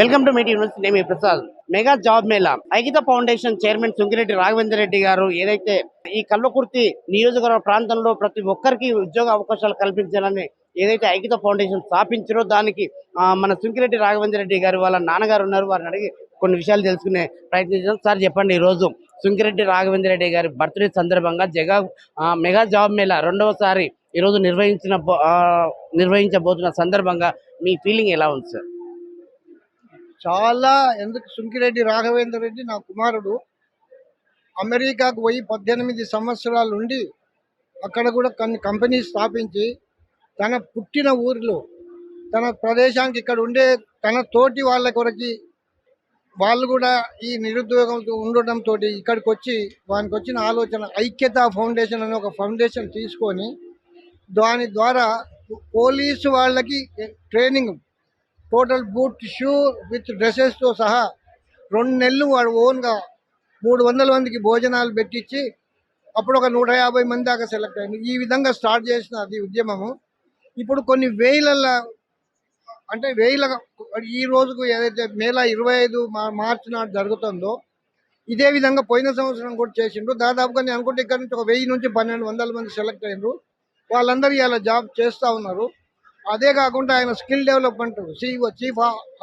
Welcome to meeting news. నేను మీ Prasad. Mega job mela. Aikita foundation chairman Sunkireddy Raghavender Reddy గారు ఏదైతే ఈ కల్వకుర్తి నియోజకవర్గ ప్రాంతంలో ప్రతి ఒక్కరికి ఉద్యోగ అవకాశాలు కల్పించాలని ఏదైతే ఐకిత ఫౌండేషన్ స్థాపించారో దానికి మన సుంకిరెడ్డి రాఘవేందర్ రెడ్డి గారు వాళ్ళ నాన్నగారు ఉన్నారు. వారిని అడిగి కొన్ని విషయాలు తెలుసుకునే ప్రయత్నించాం. సార్ చెప్పండి ఈ రోజు సుంకిరెడ్డి రాఘవేందర్ రెడ్డి గారి బర్త్డే సందర్భంగా జగా మెగా జాబ్ మేళా రెండవసారి ఈరోజు నిర్వహించిన బో- నిర్వహించబోతున్న సందర్భంగా మీ ఫీలింగ్ ఎలా ఉంది సార్? చాలా ఎందుకు సుంకిరెడ్డి రాఘవేంద్ర రెడ్డి నా కుమారుడు అమెరికాకు పోయి పద్దెనిమిది సంవత్సరాలు ఉండి అక్కడ కూడా కొన్ని కంపెనీస్ స్థాపించి తన పుట్టిన ఊరిలో తన ప్రదేశానికి ఇక్కడ ఉండే తన తోటి వాళ్ళ కొరకి వాళ్ళు కూడా ఈ నిరుద్యోగంతో ఉండటంతో ఇక్కడికి వచ్చి వానికి వచ్చిన ఆలోచన ఐక్యత ఫౌండేషన్ అనే ఒక ఫౌండేషన్ తీసుకొని దాని ద్వారా పోలీసు వాళ్ళకి training total boot shoe with డ్రెస్సెస్తో సహా రెండు నెలలు వాడు ఓన్గా మూడు వందల మందికి భోజనాలు పెట్టించి అప్పుడు ఒక నూట యాభై మంది దాకా సెలెక్ట్ అయింది. ఈ విధంగా స్టార్ట్ చేసిన అది ఉద్యమము. ఇప్పుడు కొన్ని వేల అంటే వేల ఈ రోజుకు ఏదైతే మేలా ఇరవై ఐదు మా- మార్చి నాడు జరుగుతుందో ఇదే విధంగా పోయిన సంవత్సరం కూడా చేసిండ్రు. దాదాపుగా నేను అనుకుంటే ఇక్కడ నుంచి ఒక వెయ్యి నుంచి పన్నెండు వందల మంది సెలెక్ట్ అయినరు. వాళ్ళందరూ ఇలా జాబ్ చేస్తూ ఉన్నారు. అదే కాకుండా ఆయన skill development CEO chief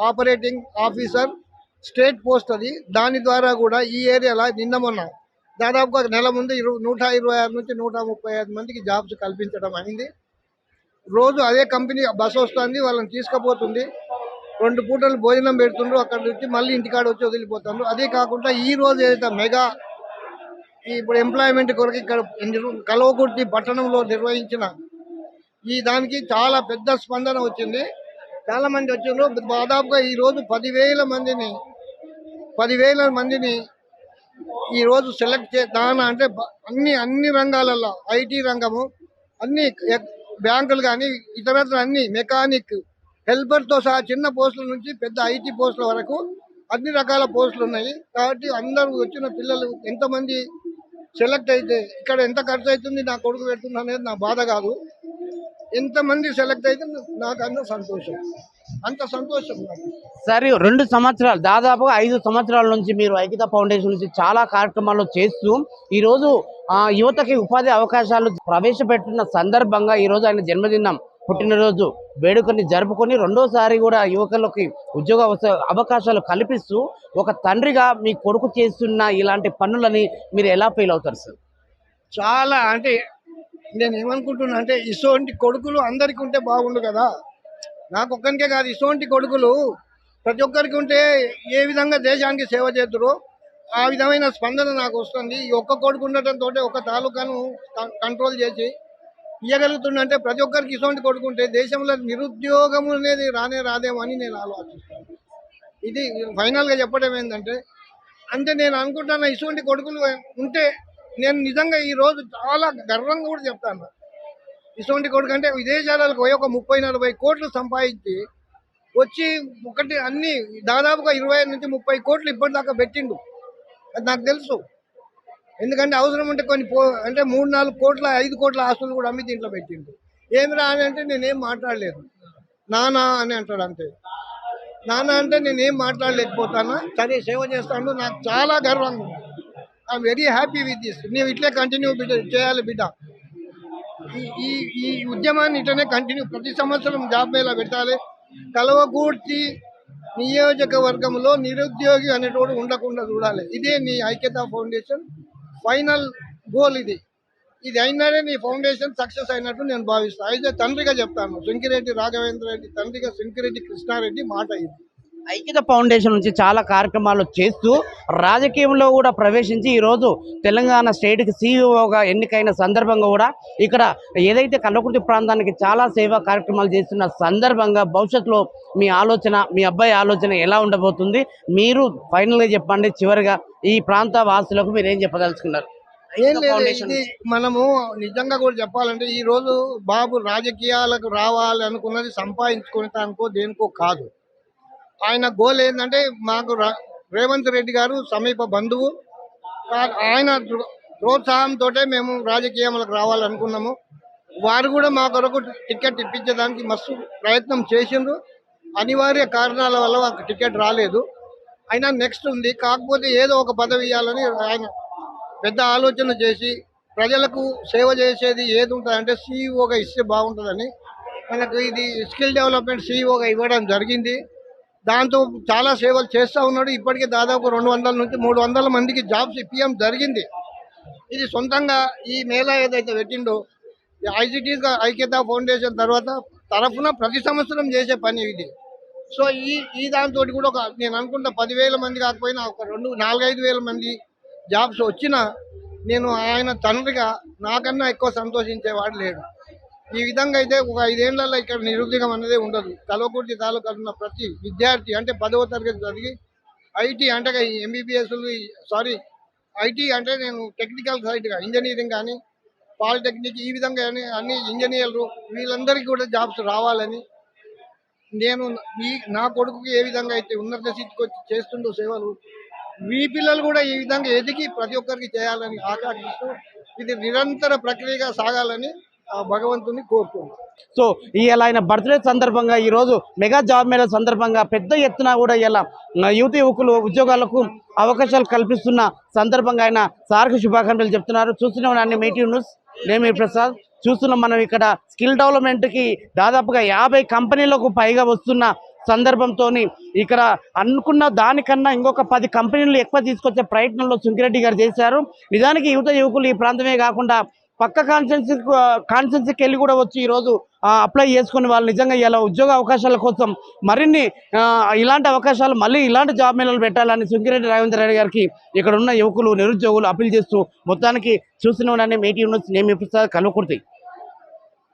operating officer state post అది. దాని ద్వారా కూడా ఈ ఏరియాలో నిన్న మొన్న దాదాపుగా నెల ముందు ఇరు నూట ఇరవై ఆరు నుంచి నూట ముప్పై ఐదు మందికి జాబ్స్ కల్పించడం అయింది. రోజు అదే కంపెనీ బస్సు వస్తుంది వాళ్ళని తీసుకుపోతుంది. రెండు పూటలు భోజనం పెడుతుండ్రు అక్కడ నుంచి మళ్ళీ ఇంటికాడ వచ్చి వదిలిపోతారు అదే కాకుండా ఈ రోజు ఏదైతే మెగా ఇప్పుడు ఎంప్లాయ్మెంట్ కొరకు ఇక్కడ కలవకుర్తి పట్టణంలో నిర్వహించిన ఈ దానికి చాలా పెద్ద స్పందన వచ్చింది. చాలా మంది వచ్చిండ్రు. దాదాపుగా ఈ రోజు పదివేల మందిని పదివేల మందిని ఈ రోజు సెలెక్ట్ చే దాన అంటే అన్ని అన్ని రంగాలలో ఐటీ రంగము అన్ని బ్యాంకులు కానీ ఇతరత్ర అన్ని మెకానిక్ హెల్పర్తో సహా చిన్న పోస్టుల నుంచి పెద్ద ఐటీ పోస్టుల వరకు అన్ని రకాల పోస్టులు ఉన్నాయి. కాబట్టి అందరూ వచ్చిన పిల్లలు ఎంతమంది సెలెక్ట్ అయితే ఇక్కడ ఎంత ఖర్చు అవుతుంది నా కొడుకు పెడుతుంది అనేది నా బాధ కాదు. ఎంతమంది సెలెక్ట్ అయితే నాకు అంత సంతోషం. అంత సంతోషం సరే రెండు సంవత్సరాలు దాదాపుగా ఐదు సంవత్సరాల నుంచి మీరు ఐక్యత ఫౌండేషన్ నుంచి చాలా కార్యక్రమాలు చేస్తూ ఈ రోజు ఆ, యువతకి ఉపాధి అవకాశాలు ప్రవేశపెట్టిన సందర్భంగా ఈ రోజు ఆయన జన్మదినం పుట్టినరోజు వేడుకని జరుపుకొని రెండోసారి కూడా యువకులకి ఉద్యోగ అవకాశాలు కల్పిస్తూ ఒక తండ్రిగా మీ కొడుకు చేస్తున్న ఇలాంటి పనులని మీరు ఎలా ఫీల్ అవుతారు సార్ చాలా అంటే నేను ఏమనుకుంటున్నా అంటే ఇసోంటి కొడుకులు అందరికి ఉంటే బాగుండు కదా. నాకు ఒక్కరికే కాదు ఇసోంటి కొడుకులు ప్రతి ఒక్కరికి ఉంటే ఏ విధంగా దేశానికి సేవ చేద్దరో ఆ విధమైన స్పందన నాకు వస్తుంది. ఈ ఒక్క కొడుకు ఉండటంతో ఒక తాలూకాను కంట్రోల్ చేసి ఇవ్వగలుగుతుందంటే ప్రతి ఒక్కరికి ఇసోంటి కొడుకుంటే దేశంలో నిరుద్యోగం అనేది రానే రాదేమో అని నేను ఆలోచిస్తాను. ఇది ఫైనల్గా చెప్పడం ఏంటంటే అంటే నేను అనుకుంటున్నా ఇటువంటి కొడుకులు ఉంటే నేను నిజంగా ఈ రోజు చాలా గర్వంగా కూడా చెప్తాను. ఇటువంటి కొడుకు అంటే విదేశాలకు పోయి ఒక ముప్పై నలభై కోట్లు సంపాదించి వచ్చి ఒకటి అన్ని దాదాపుగా ఇరవై నుంచి ముప్పై కోట్లు ఇప్పటిదాకా పెట్టిండు. అది నాకు తెలుసు. ఎందుకంటే అవసరం ఉంటే కొన్ని పో అంటే మూడు నాలుగు కోట్ల ఐదు కోట్ల ఆస్తులు కూడా అమ్మి దీంట్లో పెట్టిండు. ఏమిరా అని అంటే నేనేం మాట్లాడలేదు. నానా అని అంటాడు అంతే. నాన్న అంటే నేనేం మాట్లాడలేకపోతానా? సరే సేవ చేస్తాను. నాకు చాలా గర్వంగా ఉంది. I'm very happy with this నేను ఇట్లే కంటిన్యూ బిడ్డ చేయాలి బిడ్డ. ఈ ఈ ఉద్యమాన్ని ఇట్లనే కంటిన్యూ ప్రతి సంవత్సరం జాబ్ మేళా పెట్టాలి. కలవకూర్తి నియోజకవర్గంలో నిరుద్యోగి అనేటోడు ఉండకుండా చూడాలి. ఇదే నీ ఐక్యత ఫౌండేషన్. ఫైనల్ గోల్ ఇది. ఇది అయినారే నీ ఫౌండేషన్ సక్సెస్ అయినట్టు నేను భావిస్తాను అయితే తండ్రిగా చెప్తాను. శంకిరెడ్డి రాఘవేంద్ర రెడ్డి తండ్రిగా శంకిరెడ్డి కృష్ణారెడ్డి మాట ఇది. ఐక్యత ఫౌండేషన్ నుంచి చాలా కార్యక్రమాలు చేస్తూ రాజకీయంలో కూడా ప్రవేశించి ఈ రోజు తెలంగాణ స్టేట్కి సీఈఓగా ఎన్నికైన సందర్భంగా కూడా ఇక్కడ ఏదైతే కల్లకుర్తి ప్రాంతానికి చాలా సేవా కార్యక్రమాలు చేస్తున్న సందర్భంగా భవిష్యత్తులో మీ ఆలోచన మీ అబ్బాయి ఆలోచన ఎలా ఉండబోతుంది? మీరు ఫైనల్గా చెప్పండి. చివరిగా ఈ ప్రాంత వాసులకు మీరు ఏం చెప్పదలుచుకున్నారు? ఏం లేదు మనము నిజంగా కూడా చెప్పాలంటే ఈ రోజు బాబు రాజకీయాలకు రావాలి అనుకున్నది సంపాదించుకునేటానికో దేనికో కాదు. ఆయన గోల్ ఏంటంటే మాకు రా- రేవంత్ రెడ్డి గారు సమీప బంధువు. ఆయన ప్రోత్సాహంతో మేము రాజకీయంలోకి రావాలనుకున్నాము. వారు కూడా మా కొరకు టికెట్ ఇప్పించడానికి మస్తు ప్రయత్నం చేసిండ్రు. అనివార్య కారణాల వల్ల మాకు టికెట్ రాలేదు. అయినా నెక్స్ట్ ఉంది. కాకపోతే ఏదో ఒక పదవి ఇవ్వాలని ఆయన పెద్ద ఆలోచన చేసి ప్రజలకు సేవ చేసేది ఏది ఉంటుందంటే సీఈఓగా ఇస్తే బాగుంటుందని మనకు ఇది స్కిల్ డెవలప్మెంట్ సీఈఓగా ఇవ్వడం జరిగింది. దాంతో చాలా సేవలు చేస్తూ ఉన్నాడు. ఇప్పటికే దాదాపు రెండు వందల నుంచి మూడు వందల మందికి జాబ్స్ ఇప్పియం జరిగింది. ఇది సొంతంగా ఈ మేళా ఏదైతే పెట్టిండో ఐసిటీ ఐక్యత ఫౌండేషన్ తర్వాత తరఫున ప్రతి సంవత్సరం చేసే పని ఇది. సో ఈ ఈ దాంతో కూడా ఒక నేను అనుకుంటా పదివేల మంది కాకపోయినా ఒక రెండు నాలుగైదు వేల మంది జాబ్స్ వచ్చినా నేను ఆయన తండ్రిగా నాకన్నా ఎక్కువ సంతోషించేవాడు లేడు. ఈ విధంగా అయితే ఒక ఐదేళ్ళలో ఇక్కడ నిరుద్యోగం అనేది ఉండదు. కలవకుర్తి తాలూకాలో ఉన్న ప్రతి విద్యార్థి అంటే పదవ తరగతి చదివి ఐటీ అంటే ఎంబీబీఎస్లు సారీ ఐటీ అంటే నేను టెక్నికల్ సైడ్గా ఇంజనీరింగ్ కానీ పాలిటెక్నిక్ ఈ విధంగా అన్ని అన్ని ఇంజనీర్లు వీళ్ళందరికీ కూడా జాబ్స్ రావాలని నేను ఈ నా కొడుకుకి ఏ విధంగా అయితే ఉన్నత స్థితికి వచ్చి చేస్తుండో సేవలు మీ పిల్లలు కూడా ఈ విధంగా ఎదిగి ప్రతి ఒక్కరికి చేయాలని ఆకాంక్షిస్తూ ఇది నిరంతర ప్రక్రియగా సాగాలని భగవంతుని కోరుకుంటాం సో ఇలా ఆయన బర్త్డే సందర్భంగా ఈ రోజు మెగా జాబ్ మేళా సందర్భంగా పెద్ద ఎత్తున కూడా ఇలా యువత యువకులు ఉద్యోగాలకు అవకాశాలు కల్పిస్తున్న సందర్భంగా ఆయన సార్కు శుభాకాంక్షలు చెప్తున్నారు. చూస్తున్నాం అన్ని మీటింగ్ న్యూస్. నేమి ప్రసాద్. చూస్తున్నాం మనం ఇక్కడ స్కిల్ డెవలప్మెంట్కి దాదాపుగా యాభై కంపెనీలకు పైగా వస్తున్న సందర్భంతో ఇక్కడ అనుకున్న దానికన్నా ఇంకొక పది కంపెనీలు ఎక్కువ తీసుకొచ్చే ప్రయత్నంలో సుంకిరెడ్డి గారు చేశారు. నిజానికి యువత యువకులు ఈ ప్రాంతమే కాకుండా పక్క కాన్స్టెన్సీ కాన్స్టెన్సీకి వెళ్ళి కూడా వచ్చి ఈరోజు అప్లై చేసుకుని వాళ్ళు నిజంగా ఇలా ఉద్యోగ అవకాశాల కోసం మరిన్ని ఇలాంటి అవకాశాలు మళ్ళీ ఇలాంటి జాబ్ మేళలు పెట్టాలని సుంకిరెడ్డి రాఘవేంద్ర రెడ్డి గారికి ఇక్కడ ఉన్న యువకులు నిరుద్యోగులు అప్పీల్ చేస్తూ మొత్తానికి చూస్తున్నామని మేటీ ఉన్న నేను ప్రసాద్ కల్వకుర్తి